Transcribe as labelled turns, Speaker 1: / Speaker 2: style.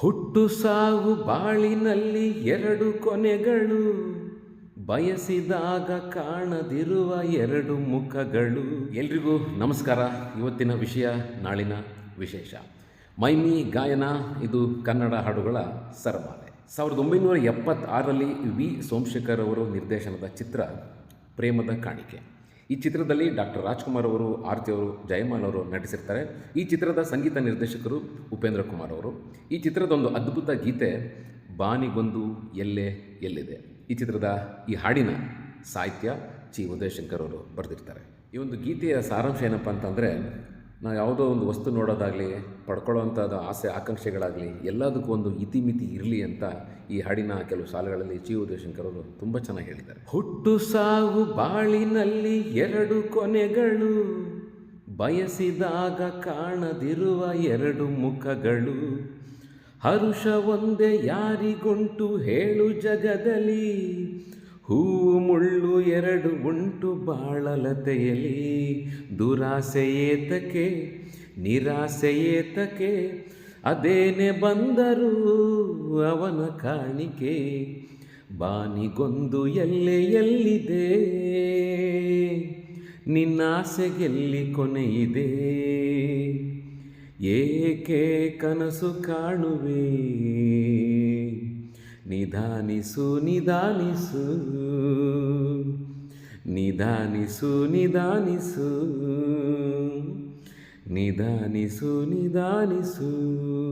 Speaker 1: ಹುಟ್ಟು ಸಾವು ಬಾಳಿನಲ್ಲಿ ಎರಡು ಕೊನೆಗಳು, ಬಯಸಿದಾಗ ಕಾಣದಿರುವ ಎರಡು ಮುಖಗಳು. ಎಲ್ರಿಗೂ ನಮಸ್ಕಾರ. ಇವತ್ತಿನ ವಿಷಯ, ನಾಳಿನ ವಿಶೇಷ. ಮೈಮಿ ಗಾಯನ, ಇದು ಕನ್ನಡ ಹಾಡುಗಳ ಸರಮಾಲೆ. ಸಾವಿರದ ಒಂಬೈನೂರ ಎಪ್ಪತ್ತಾರರಲ್ಲಿ ವಿ ಸೋಮಶೇಖರ್ ಅವರು ನಿರ್ದೇಶನದ ಚಿತ್ರ ಪ್ರೇಮದ ಕಾಣಿಕೆ. ಈ ಚಿತ್ರದಲ್ಲಿ ಡಾಕ್ಟರ್ ರಾಜ್ಕುಮಾರ್ ಅವರು, ಆರತಿ ಅವರು, ಜಯಮಾಲ್ ಅವರು ನಟಿಸಿರ್ತಾರೆ. ಈ ಚಿತ್ರದ ಸಂಗೀತ ನಿರ್ದೇಶಕರು ಉಪೇಂದ್ರ ಕುಮಾರ್ ಅವರು. ಈ ಚಿತ್ರದ ಒಂದು ಅದ್ಭುತ ಗೀತೆ, ಬಾನಿಗೊಂದು ಎಲ್ಲೆ ಎಲ್ಲಿದೆ ಈ ಚಿತ್ರದ ಈ ಹಾಡಿನ ಸಾಹಿತ್ಯ ಚಿ ಉದಯಶಂಕರ್ ಅವರು ಬರೆದಿರ್ತಾರೆ. ಈ ಒಂದು ಗೀತೆಯ ಸಾರಾಂಶ ಏನಪ್ಪ ಅಂತಂದರೆ ನಾವು ಯಾವುದೋ ಒಂದು ವಸ್ತು ನೋಡೋದಾಗಲಿ, ಪಡ್ಕೊಳ್ಳೋವಂಥದ್ದು ಆಸೆ, ಆಕಾಂಕ್ಷೆಗಳಾಗಲಿ, ಎಲ್ಲದಕ್ಕೂ ಒಂದು ಇತಿಮಿತಿ ಇರಲಿ ಅಂತ ಈ ಹಾಡಿನ ಕೆಲವು ಸಾಲುಗಳಲ್ಲಿ ಜಿ ಉದಯಶಂಕರ್ ಅವರು ತುಂಬ ಚೆನ್ನಾಗಿ ಹೇಳಿದ್ದಾರೆ. ಹುಟ್ಟು ಸಾವು ಬಾಳಿನಲ್ಲಿ ಎರಡು ಕೊನೆಗಳು, ಬಯಸಿದಾಗ ಕಾಣದಿರುವ ಎರಡು ಮುಖಗಳು. ಹರುಷ ಒಂದೇ ಯಾರಿಗುಂಟು ಹೇಳು ಜಗದಲ್ಲಿ ಹೂವು ಮುಳ್ಳು ಎರಡು ಉಂಟು ಬಾಳಲತೆಯಲಿ ದುರಾಸೆ ಏತಕ್ಕೆ, ನಿರಾಸೆ ಏತಕ್ಕೆ, ಅದೇನೆ ಬಂದರೂ ಅವನ ಕಾಣಿಕೆ. ಬಾನಿಗೊಂದು ಎಲ್ಲೆ ಎಲ್ಲಿದೆ ನಿನ್ನಾಸೆಗೆಲ್ಲಿ ಕೊನೆಯಿದೆ. ಏಕೆ ಕನಸು ಕಾಣುವೆ? ನಿಧಾನಿಸು ನಿಧಾನಿಸು. ನಿಧಾನಿಸು ನಿಧಾನಿಸು. ನಿಧಾನಿಸು ನಿಧಾನಿಸು.